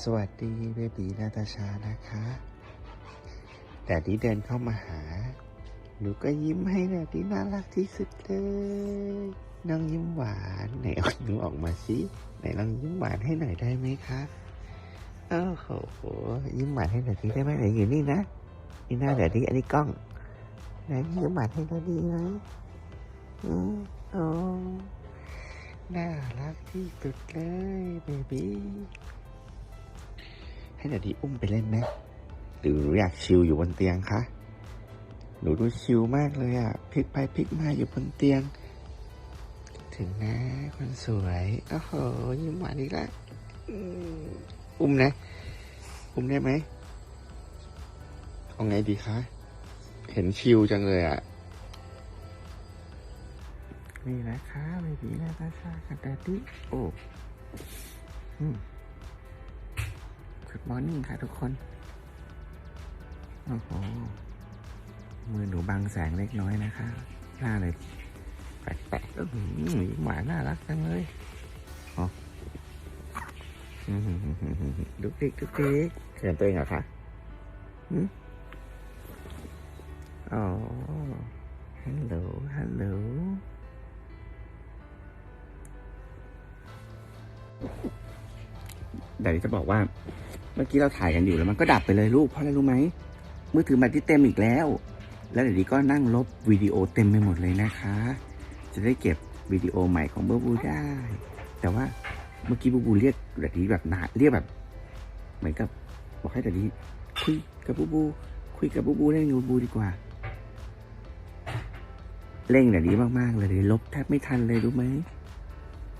สวัสดีเบบีนาตาชานะคะ แต่ที่เดินเข้ามาหา หนูก็ยิ้มให้นะที่น่ารักที่สุดเลย น้องยิ้มหวานไหนเอาหนูออกมาสิไหนลองยิ้มหวานให้หน่อยได้ไหมคะโอ้โหยิ้มหวานให้หน่อยทีได้ไหมไหนอยู่นี่นะนี่หน้าเดี๋ยวนี้อันนี้กล้องไหนยิ้มหวานให้เราดีไหมอืมโอ้น่ารักที่สุดเลยเบบี ให้เดี๋ยวดีอุ้มไปเล่นไหมหรือหนูอยากชิลอยู่บนเตียงคะ หนูดูชิลมากเลยอะพลิกไปพลิกมาอยู่บนเตียง ถึงนะคนสวย โอ้โหยิ้มหวานอีกแล้วอุ้มนะ อุ้มได้ไหมเอาไงดีคะ เห็นชิลจังเลยอะนี่นะคะเบบีนาตาชากับดดดี้โอ้อืม Good morning ค่ะทุกคน โอ้โห มือหนูบังแสงเล็กน้อยนะคะ หน้าเลยแปลกๆก็หมาน่ารักจังเลยอ๋อดุกดิกดุกดิกเขียนตัวเองเหรอคะอ๋อ ฮัลโหล ฮัลโหลเดี๋ยวจะบอกว่า เมื่อกี้เราถ่ายกันอยู่แล้วมันก็ดับไปเลยลูกเพราะอะไรรู้ไหมมือถือแบตที่เต็มอีกแล้ว แล้วเดี๋ยวนี้ก็นั่งลบวิดีโอเต็มไปหมดเลยนะคะ จะได้เก็บวิดีโอใหม่ของเบอร์บูได้ แต่ว่าเมื่อกี้บูบูเรียกเดี๋ยวนี้แบบนาเรียกแบบ เหมือนกับบอกให้เดี๋ยวนี้คุยกับบูบู คุยกับบูบูเล่นกับบูบูดีกว่า เร่งเดี๋ยวนี้มากๆเลยเดี๋ยลบแทบไม่ทันเลยรู้ไหม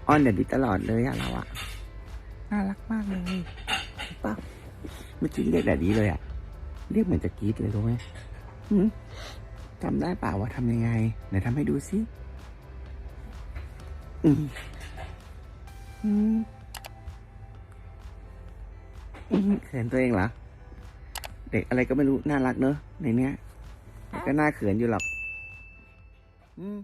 อ้อนเดี๋ยวนี้ตลอดเลยอะเราอะน่ารักมากเลย ป้าเมื่อกี้เรียกแบบนี้เลยอะเรียกเหมือนจะกรีดเลยรู้ไหมหืมจำได้เปล่าว่าทำยังไงไหนทำให้ดูสิอืมอืมอืมเขินตัวเองเหรอ เด็กอะไรก็ไม่รู้ น่ารักเนอะในเนี้ยแต่ก็น่าเขินอยู่หรอก อืม